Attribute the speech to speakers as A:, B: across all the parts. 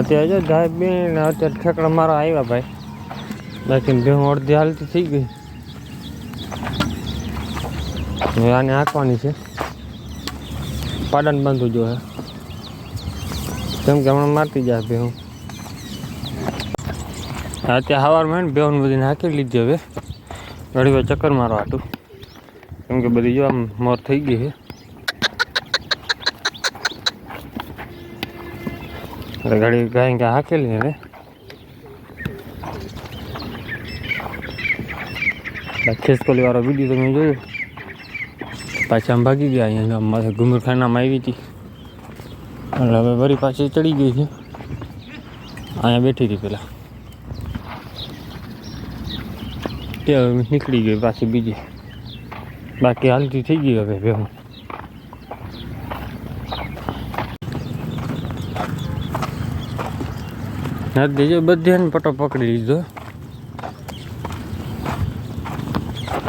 A: અત્યારે જો ગાય બેન અત્યારે ઠેકડા મારા આવ્યા ભાઈ. બાકી બે અડધી હાલતી થઈ ગઈ. હવે આને હાંકવાની છે. પાડન બાંધવું જો કેમ કે હમણાં મારતી જાય ભેહું. અત્યારે સવારમાં ને બેહું બધી હાંકી લીધી હવે. ઘડી ચક્કર મારો હાટું. કેમ કે બધી જો આમ મોર થઈ ગઈ છે. એટલે ઘડી ગાય કે હાકેલી હવે. ખેસકોલી વાળો વીડિયો તમે જોયો? પાછા આમ ભાગી ગયા અહીંયા માથે ઘુમરખાનામાં આવી હતી. એટલે હવે વળી પાછી ચડી ગઈ છે. અહીંયા બેઠી હતી પેલા. તે હવે નીકળી ગઈ પાછી બીજી. બાકી હાલતી થઈ ગઈ હવે ભેહું નથી જો બધાને પટો પકડી લીધો.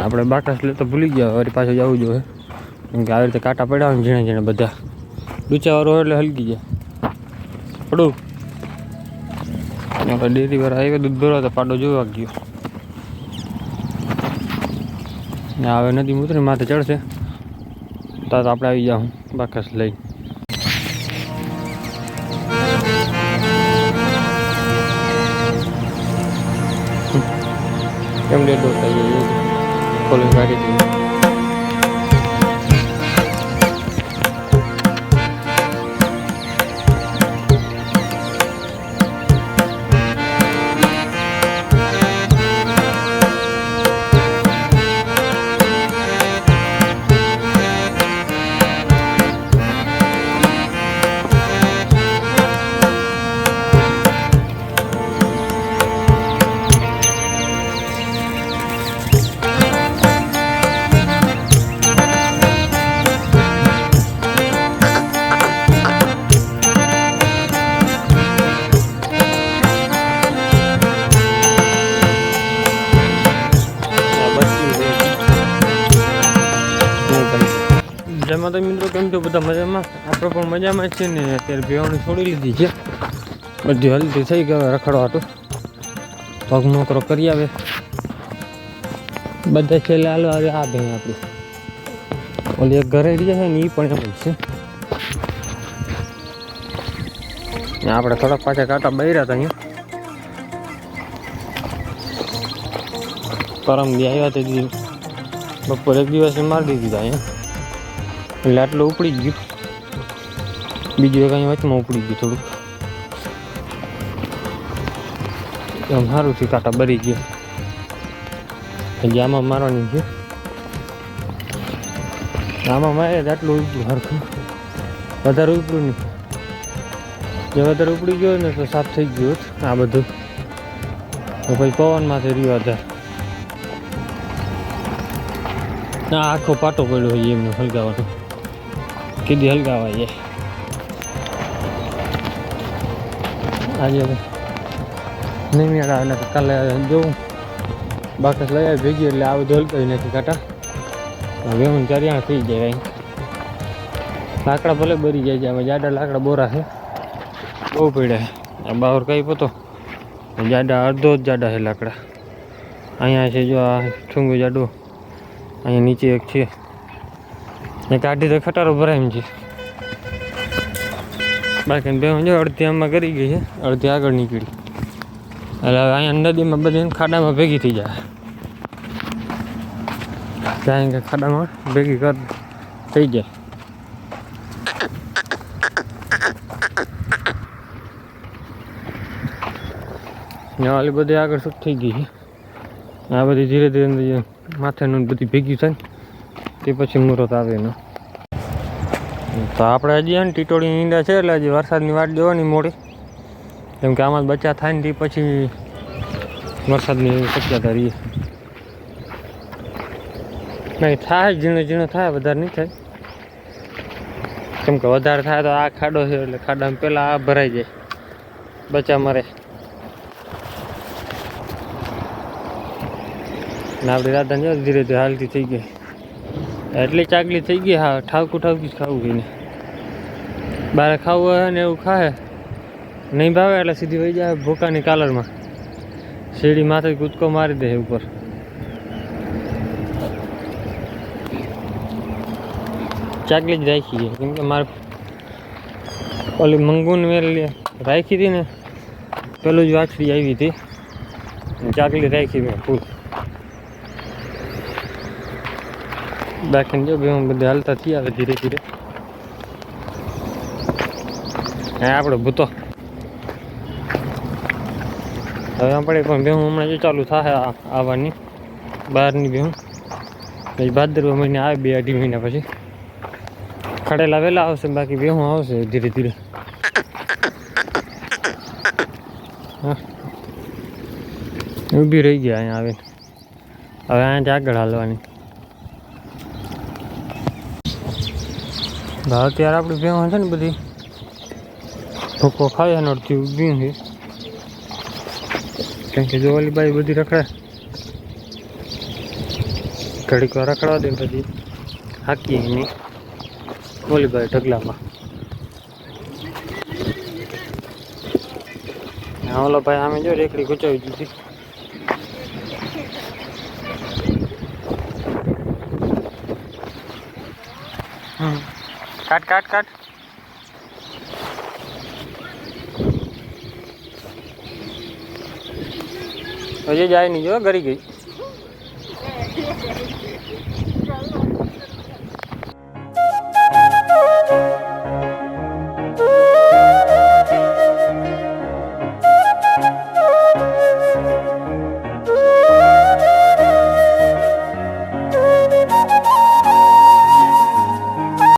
A: આપણે બાટાસ તો ભૂલી ગયા વળી પાછું જવું જોઈએ. કેમ કે આવી રીતે કાંટા પડ્યા હોય ને ઝીણા બધા. ડૂચાવાળો હોય એટલે હલકી જાય. પડું. આપણે ડેરી વાળા આવ્યા, દૂધ ભરવા તો પાડો જોવા ગયો. ને, હવે નદી ઉતરી, માથે ચડશે. તો આપણે આવી જાઉં, બાકસ લઈ કેમ હોતા થઈ જાય ખોલી કાઢી દીધું જેમાં તો મિત્રો? કેમ છો? બધા મજામાં? આપણે પણ મજામાં જ છે ને, અત્યારે બેવાની છોડી લીધી છે. બધી હલતી થઈ ગયો રખડવા તો પગ નોકરો કરી આવે. બધા છેલ્લે હાલો આવે આ ભાઈ આપણી. ઓલી એક ઘરે રહી છે ને એ પણ એમ જ છે. આપણે થોડાક પાછા કાંટા બૈરા હતા અહીંયા. પરમ દી આવ્યા તે બપોર એક દિવસે મારી દીધી હતા અહીંયા. એટલે આટલું ઉપડી ગયું. બીજું અહીં વચમાં ઉપડી ગયું થોડુંક. એમ સારું થયું, કાંટા બરી ગયા. હજી આમાં મારવાની છે. આમાં મારે આટલું ઉપડ્યું હરખું. વધારે ઉપડ્યું નહીં. જે વધારે ઉપડી ગયો ને તો સાફ થઈ ગયો હોત, આ બધું. તો પછી પવનમાંથી રહ્યો હતા ના, આખો પાટો પડ્યો હોય એમનો હલગાવાનો કીધી હલગાવા જાય આજે હવે નહીં મેળા એટલે કાલે જોઉં બાકસ લઈ આવી ભેગી એટલે આ બધું હલકાવી નાખી કાંટા હવે હું ચારિયા થઈ જાય કંઈ લાકડા ભલે બરી જાય છે હવે જાડા લાકડા બોરા છે બહુ પડ્યા આ બાવર કઈ પતો જાડા અડધો જ જાડા છે લાકડા અહીંયા છે જો આ ઠુંગું જાડું અહીંયા નીચે એક છે ને કાઢી તો ખટારો ભરાય છે. બાકી બે જો અડધી આમાં કરી ગઈ છે, અડધી આગળ નીકળી. એટલે હવે અહીંયા નદીમાં બધી ખાડામાં ભેગી થઈ જાય. ત્યાં કે ખાડામાં ભેગી કર થઈ જાય. ને ઓલી બધી આગળ સુખ થઈ ગઈ છે. આ બધી ધીરે ધીરે માથેનું બધી ભેગી થાય તે પછી મુહૂર્ત આવે એનો. તો આપણે હજી ને ટીટોળી ઈંડા છે એટલે હજી વરસાદની વાટ જોવાની મોડી. કેમ કે આમાં બચ્ચા થાય ને તે પછી વરસાદની શક્યતા રહીએ નહીં, થાય, ઝીણો ઝીણો થાય, વધારે નહીં થાય. કેમ કે વધારે થાય તો આ ખાડો છે એટલે ખાડામાં પહેલાં આ ભરાઈ જાય. બચ્ચા મરે. ને આપણી રાધા જો ધીરે ધીરે હાલતી થઈ ગઈ. એટલી ચાકલી થઈ ગઈ. હા ઠાવકું ઠાવકી જ ખાવું કહીને બારે ખાવું હોય ને એવું ખાય. નહીં ભાવે એટલે સીધી વહી જાય ભૂકાની કાલરમાં. શેરડી માથે કૂદકો મારી દે ઉપર. ચાકલી જ રાખી છે. કેમ કે મારે ઓલી મંગુન વેલી રાખી હતી ને, પેલું જ વાછડી આવી હતી. ને ચાકલી રાખી મેં ફૂલ. બાકી જો બે બધા હાલતા થઈ આવે ધીરે ધીરે. હા આપણો ભૂતો. હવે આપણે પણ બેહું હમણાં જો ચાલુ થશે આવવાની. બહારની બેહું પછી ભાદરવા મહિને આવે બે અઢી મહિના પછી. ખડેલા વહેલા આવશે બાકી બેહું આવશે ધીરે ધીરે. હા. ઊભી રહી ગયા અહીંયા આવીને. હવે અહીંયાથી આગળ હાલવાની. અત્યારે આપણી ભેહું છે ને બધી. ભૂકો ખાય નડતી ઊભી છે. કેમ કે જો ઓલી બાઈ બધી રખડે. ઘડીક વાર રખડવા દે પછી હાકીએ એની. ઓલી બાઈ ઢગલામાં. ઓલો ભાઈ આમે જો રેકડી ગુચાવી દીધી. કાટ કાટ કાટ. હજી જાય નહીં જો ગરી ગઈ.